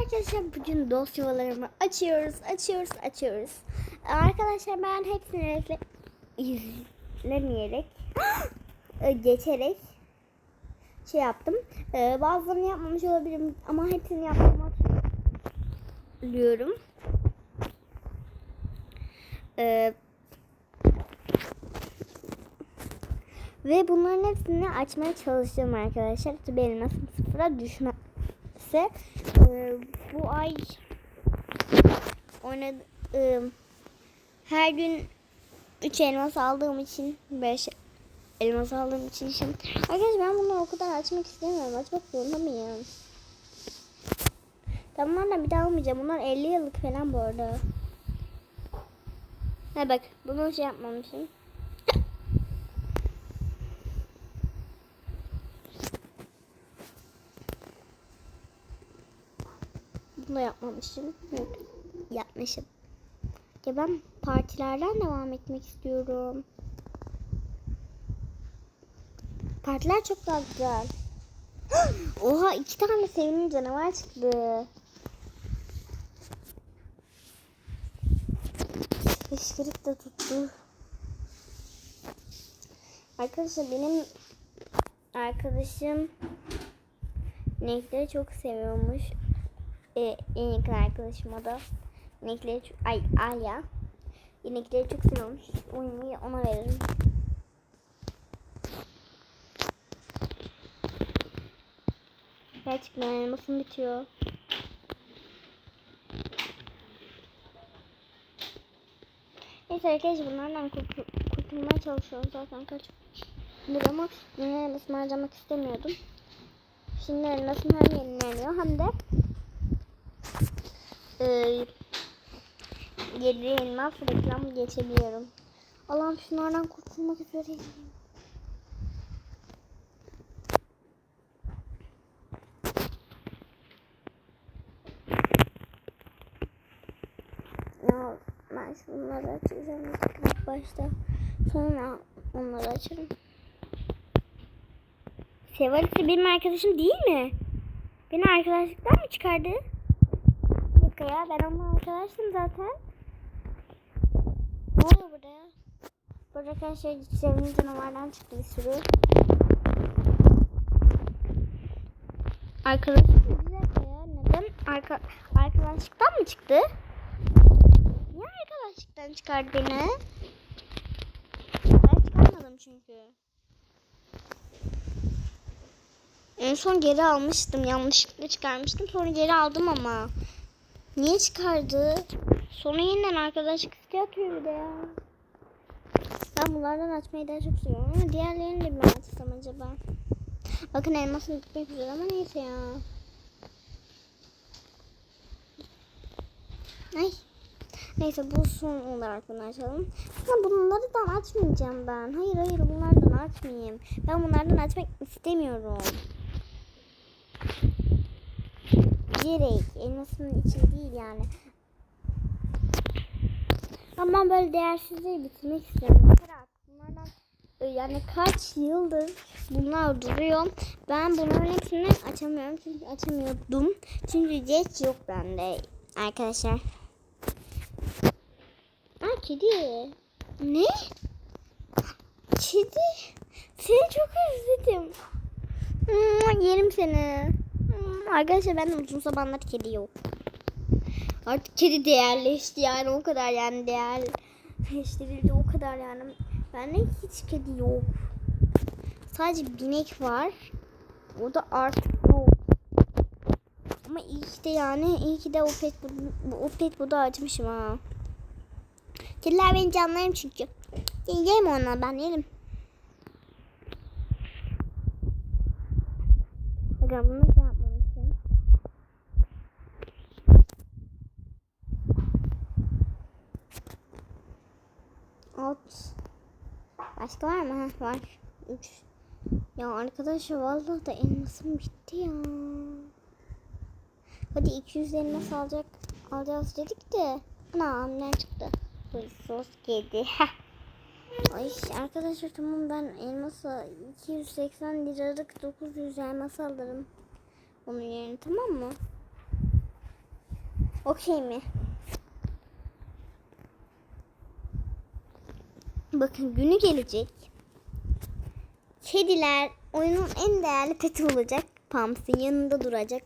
Arkadaşlar bugün dosyalarımı açıyoruz, açıyoruz, açıyoruz. Arkadaşlar ben hepsini izle, izlemeyerek, e, geçerek şey yaptım. Ee, bazılarını yapmamış olabilirim ama hepsini yapmamı hatırlıyorum. Ee, ve bunların hepsini açmaya çalışacağım arkadaşlar. Tabii elmasım sıfıra düşmezse e, bu ay oynadığım her gün 3 elmas aldığım için 5 elmas aldığım için şimdi arkadaşlar ben bunları o kadar açmak istemiyorum. Açmak zorunda mıyım? Tamam da bir daha almayacağım. Bunlar 50 yıllık falan bu arada. Ha bak bunu şey yapmamışım. Bunu da yapmamışım. Yok. Yapmışım. Ya ben partilerden devam etmek istiyorum. Partiler çok daha güzel. Oha iki tane sevimli canavar çıktı. Fışkırık da tuttu. Arkadaşlar benim arkadaşım inekleri çok seviyormuş. Ee, en yakın arkadaşım o da. İnekleri ay Alya. İnekleri çok seviyormuş. Oyunu ona veririm. Gerçekten elmasım bitiyor. Neyse arkadaşlar bunlardan kurtul kurtulmaya çalışıyorum zaten kaç gündür ama elmasımı harcamak istemiyordum. Şimdi elmasım hem yenileniyor hem de e, geri elmas reklam geçebiliyorum. Allah'ım şunlardan kurtulmak üzereyim. Ya ben şunları açacağım ilk başta. Sonra onları açarım. Sevalisi benim arkadaşım değil mi? Beni arkadaşlıktan mı çıkardı? Yok ya ben onunla arkadaştım zaten. Ne oluyor burada ya? Burada arkadaşlar sevimli canavardan çıktı bir sürü. Arkadaşım bir dakika ya neden? Arka, arkadaşlıktan mı çıktı? Niye arkadaşlıktan çıkardı beni? Ben çıkarmadım çünkü. En son geri almıştım. Yanlışlıkla çıkarmıştım. Sonra geri aldım ama. Niye çıkardı? Sonra yeniden arkadaşlık isteği bir de ya. Ben bunlardan açmayı daha çok seviyorum ama diğerlerini de mi açsam acaba? Bakın elmasım bitmek üzere ama neyse ya. Ay. Neyse bu son olarak bunu açalım. Ama bunlardan açmayacağım ben. Hayır hayır bunlardan açmayayım. Ben bunlardan açmak istemiyorum. Direkt elmasının için değil yani. Ama ben böyle değersizleri bitirmek istiyorum. E, yani kaç yıldır bunlar duruyor. Ben bunların hepsini açamıyorum. Çünkü açamıyordum. Çünkü geç yok bende arkadaşlar. Aa kedi. Ne? Kedi. Seni çok özledim. Hmm, yerim seni. Hmm, arkadaşlar ben de uzun zamanlar kedi yok. Artık kedi değerleşti yani o kadar yani değerleştirildi o kadar yani. Bende hiç kedi yok. Sadece binek var. O da artık yok. Ama iyi ki de yani iyi ki de o pet o pet bu da açmışım ha. Kediler benim canlarım çünkü. Yerim onları ben yerim. Bakın bunu şey yapmamışım. Alt. Başka var mı? Heh, var. Üç. Ya arkadaşlar vallahi da elmasım bitti ya. Hadi 200 elmas alacak alacağız dedik de. Ana ne çıktı? Huysuz kedi. Ay arkadaşlar tamam ben elması 280 liralık 900 elmas alırım. Onun yerine tamam mı? Okey mi? Bakın günü gelecek. Kediler oyunun en değerli peti olacak. Pams'ın yanında duracak.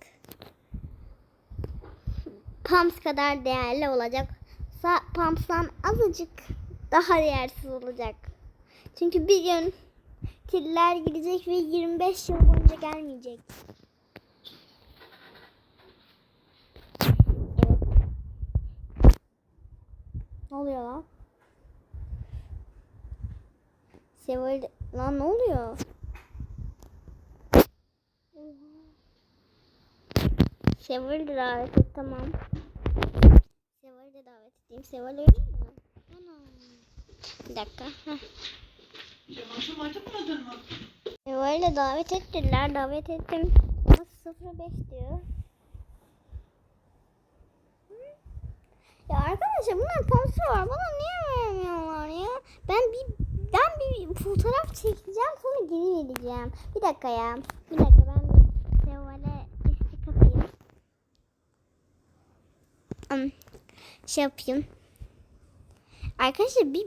Pams kadar değerli olacak. Pams'tan azıcık daha değersiz olacak. Çünkü bir gün kediler gidecek ve 25 yıl boyunca gelmeyecek. Evet. Ne oluyor lan? Seval lan ne oluyor? De davet et tamam. Seval'i de davet edeyim. Seval öyle mi? Ana. Bir dakika. Çamaşır acıkmadın mı? Seval'i de davet ettiler. Davet ettim. Ama 05 diyor. Ya arkadaşlar bunlar sponsor var. Bana niye vermiyorlar ya? Ben bir ben bir fotoğraf çekeceğim sonra geri vereceğim. Bir dakika ya. Bir dakika ben bir Seval'e istek atayım. Hmm, Şey yapayım. Arkadaşlar bir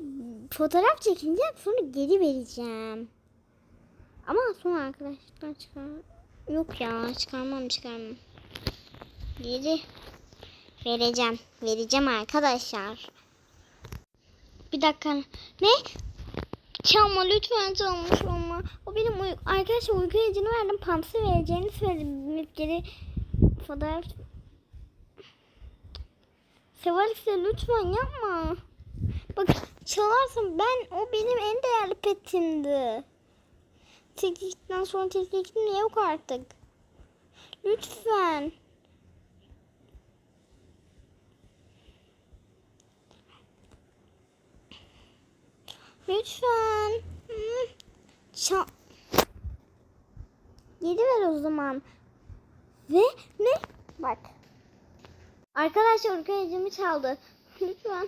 fotoğraf çekeceğim sonra geri vereceğim. Ama sonra arkadaşlar çıkar. Yok ya çıkarmam çıkarmam. Geri vereceğim. Vereceğim arkadaşlar. Bir dakika. Ne? Çalma lütfen çalmış olma. O benim uy- arkadaşlar uyku ilacını verdim. Pamsı vereceğini söyledim. Geri fotoğraf. Seval ise lütfen yapma. Bak çalarsın ben o benim en değerli petimdi. Tilkikten sonra tilkikim yok artık. Lütfen. Lütfen. Ça Geri ver o zaman. Ve ne? Bak. Arkadaşlar uyku çaldı. Lütfen.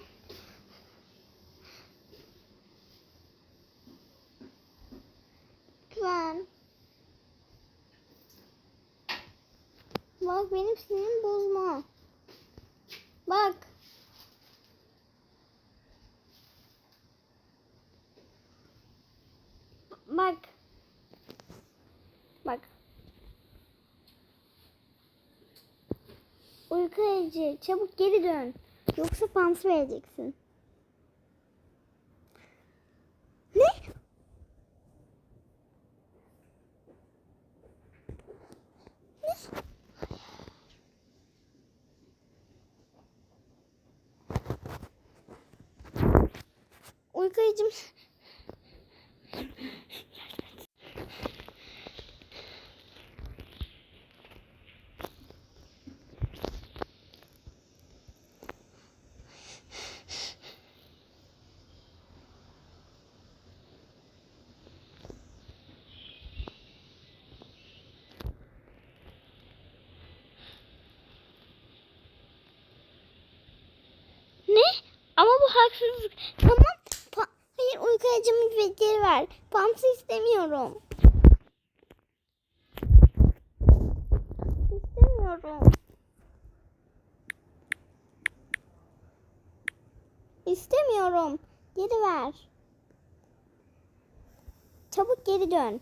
Lütfen. Bak benim sinirimi bozma. Bak. Bak. Bak. Uyku ilacı çabuk geri dön. Yoksa pans vereceksin. Ne? Uyku ilacım Ne? Ama bu haksızlık. Tamam. Pa- Hayır uyku ilacımı ve- geri ver. Pamsı istemiyorum. İstemiyorum. İstemiyorum. Geri ver. Çabuk geri dön.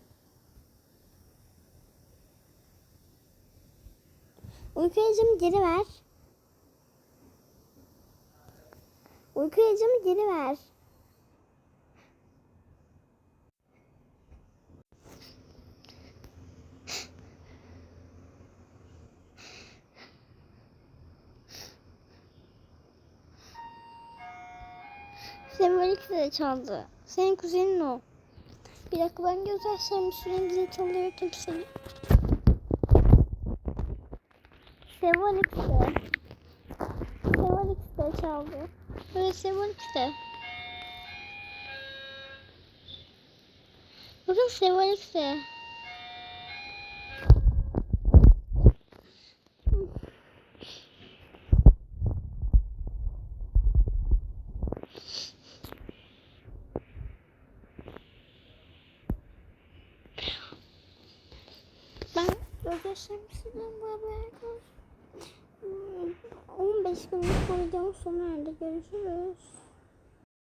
Uyku ilacımı geri ver. Uyku ilacımı geri ver. Sembolik de çaldı. Senin kuzenin o. Bir dakika ben göz yaşlarımı süreyim zil çalıyor kimse. Sembolik de. Sembolik de çaldı. Evet Sembolik de. Bakın Sembolik de. Ben göz yaşlarımı sürüyorum bu haber. 15 5 günlük bu videonun sona erdi. Görüşürüz.